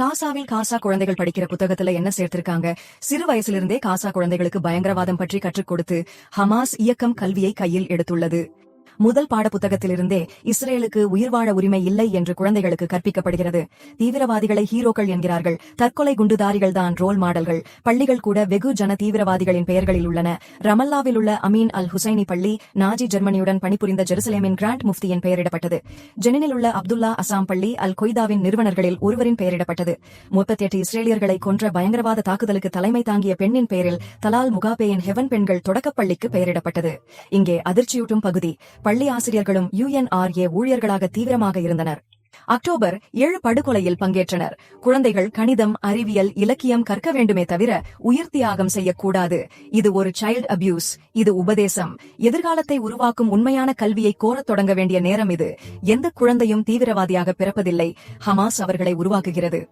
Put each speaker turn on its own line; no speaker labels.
காசாவில் காசா குழந்தைகள் படிக்கிற புத்தகத்துல என்ன சேர்த்திருக்காங்க? சிறு வயசிலிருந்தே காசா குழந்தைகளுக்கு பயங்கரவாதம் பற்றி கற்றுக் கொடுத்து ஹமாஸ் இயக்கம் கல்வியை கையில் எடுத்துள்ளது. முதல் பாடப்புத்தகத்திலிருந்தே இஸ்ரேலுக்கு உயிர்வாழ உரிமை இல்லை என்று குழந்தைகளுக்கு கற்பிக்கப்படுகிறது. தீவிரவாதிகளை ஹீரோக்கள் என்கிறார்கள். தற்கொலை குண்டுதாரிகள் தான் ரோல் மாடல்கள். பள்ளிகள் கூட வெகு ஜன தீவிரவாதிகளின் பெயர்களில் உள்ளன. ரமல்லாவில் உள்ள அமீன் அல் ஹுசைனி பள்ளி நாஜி ஜெர்மனியுடன் பணிபுரிந்த ஜெருசலேமின் கிராண்ட் முஃப்தியின் பெயரிடப்பட்டது. ஜெனினில் உள்ள அப்துல்லா அசாம் பள்ளி அல் கொய்தாவின் நிறுவனர்களில் ஒருவரின் பெயரிடப்பட்டது. முப்பத்தி எட்டு இஸ்ரேலியர்களை கொன்ற பயங்கரவாத தாக்குதலுக்கு தலைமை தாங்கிய பெண்ணின் பெயரில் தலால் முகாபேயின் ஹெவன் பெண்கள் தொடக்கப்பள்ளிக்கு பெயரிடப்பட்டது. இங்கே அதிர்ச்சியூட்டும் பகுதி. பள்ளி ஆசிரியர்களும் யுஎன்ஆர்ஏ ஊழியர்களாக தீவிரமாக இருந்தனர். அக்டோபர் ஏழு படுகொலையில் பங்கேற்றனர். குழந்தைகள் கணிதம் அறிவியல் இலக்கியம் கற்க வேண்டுமே தவிர உயிர் தியாகம் செய்யக்கூடாது. இது ஒரு சைல்ட் அபியூஸ் இது உபதேசம். எதிர்காலத்தை உருவாக்கும் உண்மையான கல்வியை கோரத் தொடங்க வேண்டிய நேரம் இது. எந்த குழந்தையும் தீவிரவாதியாக பிறப்பதில்லை. ஹமாஸ் அவர்களை உருவாக்குகிறது.